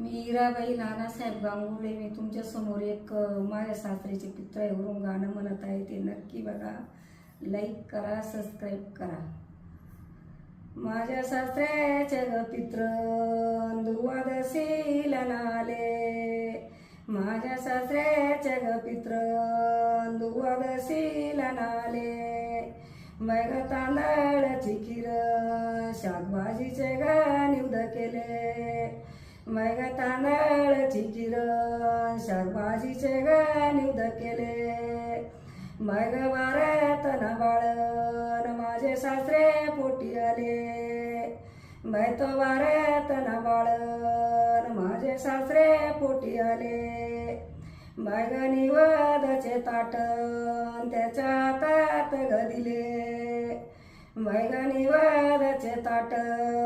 मी इराबाई नानासाहेब गांगुर्डे मी तुमच्यासमोर एक माझ्या माझ्या सासऱ्याचे पित्रावरून गाणं म्हणत आहे ते नक्की बघा. लाईक करा सबस्क्राईब करा. माझ्या सासऱ्याचे ग पित्र दुर्वादशील नाले. माझ्या सासऱ्याचे ग पित्र दुर्वादशील नाले. मैग तांदळाची खीर शाकभाजीचे ग निवद केले. मैग तांदळाची खीर शाकभाजीचे ग निवद केले. मैग वाऱ्यात न बाळन माझे सासरे पोटी आले. मै तो वाऱ्यात न बाळन माझे सासरे पोटी आले. मैग निवदाचे ताटन त्याच्या हातात ग दिले मैग निवदाचे ताटन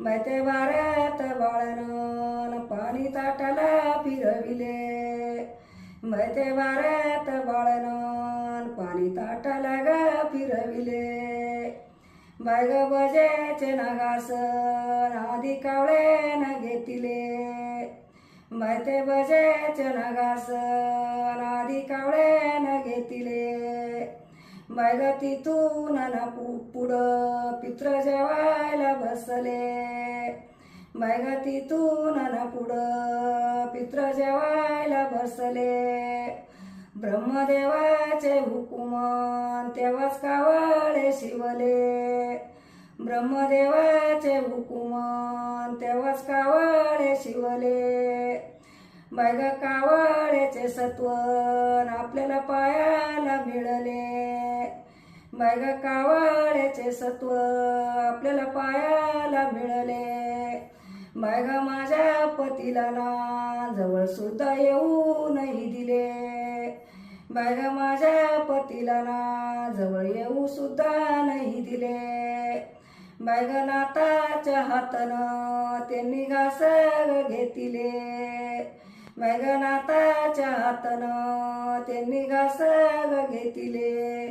मैते वाऱ्यात बाळन पाणी ताटाला फिरविले. मैते वाऱ्यात बाळन पाणी ताटाला ग फिरविले. बैग बजेचे नगास आधी कावळे न घेतिले. मैते बजेचे नगास बायग तिथून पु- पुढं पित्र जेवायला बसले. बायग तिथून पुढं पित्र जेवायला बसले. ब्रह्मदेवाचे हुकुम तेव्हाच कावळे शिवले. ब्रह्मदेवाचे हुकुम तेव्हाच कावळे शिवले. बायगा कावळेचे सत्वन आपल्याला पायाला मिळले. बायग कावाळ्याचे सत्व आपल्याला पायाला मिळाले. बायग माझ्या पतीला ना जवळ सुद्धा येऊ नाही दिले. बायग माझ्या पतीला ना जवळ येऊ सुद्धा नाही दिले. बायग नाताच्या हातानं त्यांनी घास घेतिले. बायग नाताच्या हातानं त्यांनी घास घेतिले.